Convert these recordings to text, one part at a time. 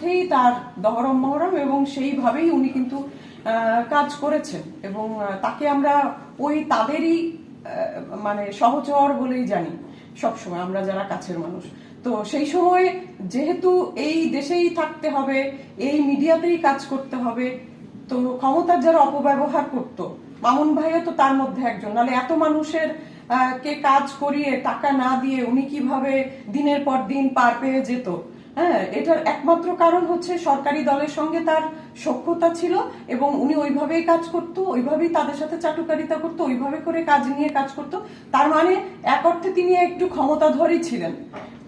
সাথেই তার দহরম মহরম এবং সেইভাবেই উনি কিন্তু কাজ করেছেন এবং তাকে আমরা ওই তাদেরই মানে সহচর বলেই জানি সবসময়, আমরা যারা কাছের মানুষ। তো সেই সময় যেহেতু এই দেশেই থাকতে হবে, এই মিডিয়াতেই কাজ করতে হবে, তো ক্ষমতার যারা অপব্যবহার করত, মামুন ভাইও তো তার মধ্যে একজন। নাহলে এত মানুষের কে কাজ করিয়ে টাকা না দিয়ে উনি কীভাবে দিনের পর দিন পার পেয়ে যেত? হ্যাঁ এটার একমাত্র কারণ হচ্ছে সরকারি দলের সঙ্গে তার সখ্যতা ছিল এবং উনি ওইভাবেই কাজ করত, ওইভাবেই তাদের সাথে চাটুকারিতা করতো, ওইভাবে করে কাজ নিয়ে কাজ করত। তার মানে এক অর্থে তিনি একটু ক্ষমতাধরই ছিলেন।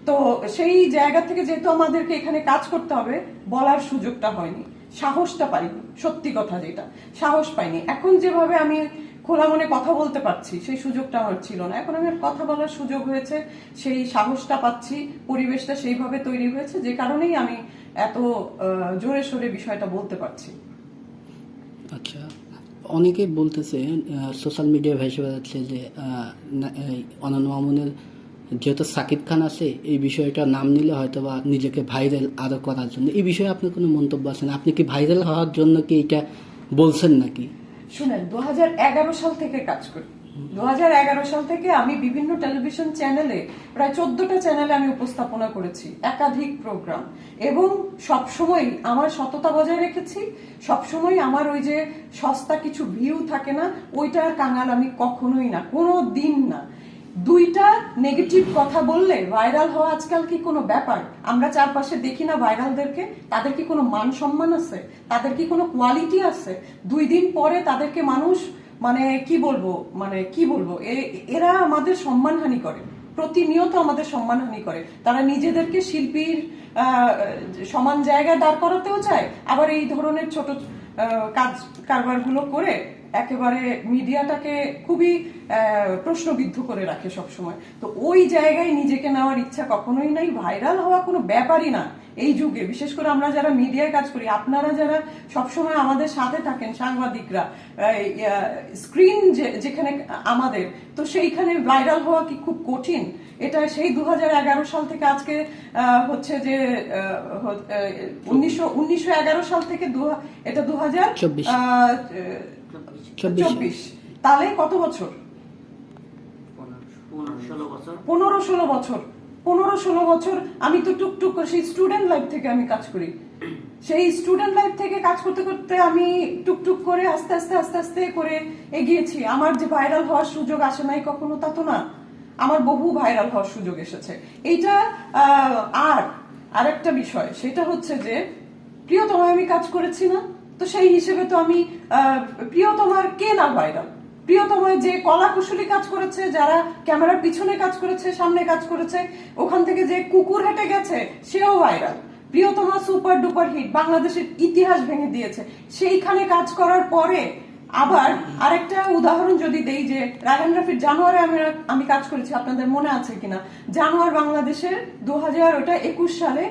তো সেই জায়গা থেকে যেহেতু আমাদেরকে এখানে কাজ করতে হবে, বলার সুযোগটা হয়নি, সাহসটা পাইনি, সত্যি কথা যেটা, সাহস পাইনি। এখন যেভাবে আমি খোলা মনে কথা বলতে পারছি, সেই সুযোগটা আমার ছিল না। এখন আমার কথা বলার সুযোগ হয়েছে, সেই সাহসটা পাচ্ছি, পরিবেশটা সেইভাবে তৈরি হয়েছে, যে কারণেই আমি এত জোরে সোরে বিষয়টা বলতে পারছি। আচ্ছা অনেকেই বলতেছে সোশ্যাল মিডিয়া ভেসে বেড়াচ্ছে যে অনন্ত মামুনের যেহেতু সাকিব খান আছে, এই বিষয়টা নাম নিলে হয়তো বা নিজেকে ভাইরাল আরও করার জন্য। এই বিষয়ে আপনার কোনো মন্তব্য আছে না? আপনি কি ভাইরাল হওয়ার জন্য কি এটা বলছেন নাকি? শুনেন, দু সাল থেকে কাজ করি। দুহাজার এগারো সাল থেকে আমি বিভিন্ন টেলিভিশন চ্যানেলে, প্রায় চোদ্দটা চ্যানেলে আমি উপস্থাপনা করেছি, একাধিক প্রোগ্রাম। এবং সবসময় আমার সততা বজায় রেখেছি সবসময় আমার ওই যে সস্তা কিছু ভিউ থাকে না, ওইটার কাঙাল আমি কখনোই না, কোনো দিন না। দুইটা নেগেটিভ কথা বললে ভাইরাল হওয়া আজকাল কি কোনো ব্যাপার? আমরা চারপাশে দেখি না ভাইরালদেরকে তাদের কি কোনো মান সম্মান আছে? তাদের কি কোনো কোয়ালিটি আছে? দুই দিন পরে তাদেরকে মানুষ মানে কি বলব মানে কি বলব এরা আমাদের সম্মানহানি করে। প্রতিনিয়ত আমাদের সম্মানহানি করে। তারা নিজেদেরকে শিল্পীর সমান জায়গায় দাঁড় করাতেও চায়, আবার এই ধরনের ছোট কাজ, কারবারগুলো করে একেবারে মিডিয়াটাকে খুবই প্রশ্নবিদ্ধ করে রাখে সবসময়। তো ওই জায়গায় নিজেকে নেওয়ার ইচ্ছা কখনোই নাই, ভাইরাল হওয়া কোনো ব্যাপারই না। এই যুগে বিশেষ করে আমরা যারা মিডিয়ায় কাজ করি আপনারা যারা সবসময় আমাদের সাথে থাকেন সাংবাদিকরা স্ক্রিন যেখানে আমাদের তো সেইখানে ভাইরাল হওয়া কি খুব কঠিন? এটা সেই দু সাল থেকে আজকে আহ, হচ্ছে যে উনিশশো সাল থেকে দু- এটা দু হাজার। চব্বিশ। তাহলে কত বছর। পনেরো ষোলো বছর। পনেরো ষোলো বছর আমি তো টুকটুক করে, সেই স্টুডেন্ট লাইফ থেকে আমি কাজ করি। সেই স্টুডেন্ট লাইফ থেকে কাজ করতে করতে আমি টুকটুক করে, আস্তে আস্তে আস্তে আস্তে করে এগিয়েছি। আমার যে ভাইরাল হওয়ার সুযোগ আসে নাই কখনো, তা তো না। আমার বহু ভাইরাল হওয়ার সুযোগ এসেছে। এইটা আর, আরেকটা বিষয়, সেটা হচ্ছে যে, প্রিয়তমায় আমি কাজ করেছি না, তো সেই হিসেবে তো আমি প্রিয়তমার কে না ভাইরাল প্রিয়তমায় যে কলা কুশলী কাজ করেছে, যারা ক্যামেরার পিছনে কাজ করেছে, সামনে কাজ করেছে, ওখান থেকে যে কুকুর হেঁটে গেছে, সেও ভাইরাল প্রিয়তমা সুপার ডুপার হিট বাংলাদেশের ইতিহাস ভেঙে দিয়েছে। সেইখানে কাজ করার পরে আবার আরেকটা উদাহরণ যদি দেই যে রাগান রাফির জানুয়ারে আমি আমি কাজ করেছি, আপনাদের মনে আছে কিনা? জানুয়ার বাংলাদেশের দু হাজার ওটা একুশ সালে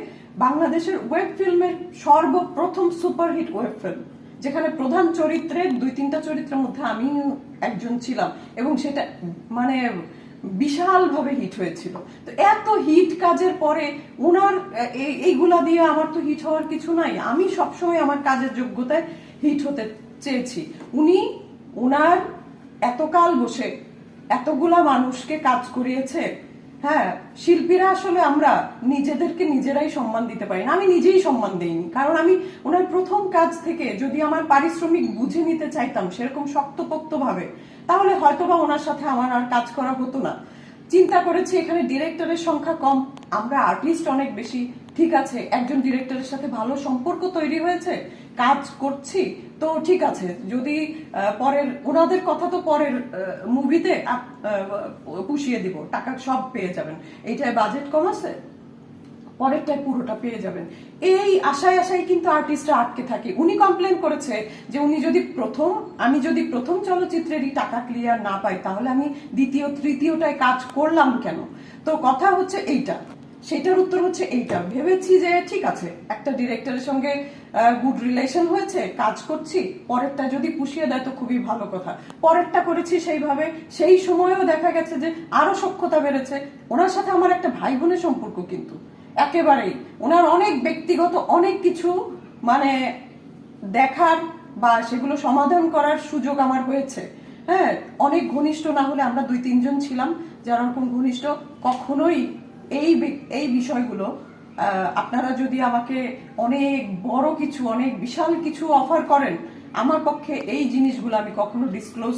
বাংলাদেশের ওয়েব ফিল্মের সর্বপ্রথম সুপারহিট ওয়েব ফিল্ম যেখানে প্রধান চরিত্রের দুই তিনটা চরিত্রের মধ্যে আমি একজন ছিলাম এবং সেটা মানে বিশাল ভাবে হিট হয়েছিল। তো এত হিট কাজের পরে ওনার এই- এইগুলা দিয়ে আমার তো হিট হওয়ার কিছু নাই। আমি সবসময় আমার কাজের যোগ্যতায় হিট হতে চেয়েছি। উনি ওনার এতকাল বসে এতগুলা মানুষকে কাজ করিয়েছে হ্যাঁ শিল্পীরা আসলে আমরা নিজেদেরকে নিজেরাই সম্মান দিতে পারি না। আমি নিজেই সম্মান দিইনি। কারণ আমি ওনার প্রথম কাজ থেকে যদি আমার পারিশ্রমিক বুঝে নিতে চাইতাম সেরকম শক্তপোক্ত ভাবে তাহলে হয়তোবা ওনার সাথে আমার আর কাজ করা হতো না। চিন্তা করেছি এখানে ডিরেক্টরের সংখ্যা কম, আমরা আর্টিস্ট অনেক বেশি ঠিক আছে, একজন ডিরেক্টরের সাথে ভালো সম্পর্ক তৈরি হয়েছে, কাজ করছি, তো ঠিক আছে। যদি পরের, ওনাদের কথা তো পরের মুভিতে পুষিয়ে দিব, টাকা সব পেয়ে যাবেন। এইটায় বাজেট কম আছে? পরেরটায় পুরোটা পেয়ে যাবেন। এই আশায় আশায় কিন্তু আর্টিস্টরা আটকে থাকে। উনি কমপ্লেন করেছে যে উনি যদি প্রথম, আমি যদি প্রথম চলচ্চিত্রেরই টাকা ক্লিয়ার না পাই, তাহলে আমি দ্বিতীয়, তৃতীয়টায় কাজ করলাম কেন? তো কথা হচ্ছে এইটা। সেটার উত্তর হচ্ছে এইটা। ভেবেছি যে ঠিক আছে, একটা ডিরেক্টরের সঙ্গে গুড রিলেশন হয়েছে, কাজ করছি, পরেরটা যদি পুষিয়ে দেয় তো খুবই ভালো কথা। পরেরটা করেছি সেইভাবে, সেই সময়েও দেখা গেছে যে আরও সক্ষতা বেড়েছে। ওনার সাথে আমার একটা ভাই বোনের সম্পর্ক কিন্তু। একেবারেই। ওনার অনেক ব্যক্তিগত অনেক কিছু মানে দেখার বা সেগুলো সমাধান করার সুযোগ আমার হয়েছে। হ্যাঁ অনেক ঘনিষ্ঠ না হলে আমরা দুই তিনজন ছিলাম। যারা ঘনিষ্ঠ কখনোই এই এই বিষয়গুলো আপনারা যদি আমাকে অনেক বড় কিছু, অনেক বিশাল কিছু অফার করেন, আমার পক্ষে এই জিনিসগুলো আমি কখনো ডিসক্লোজ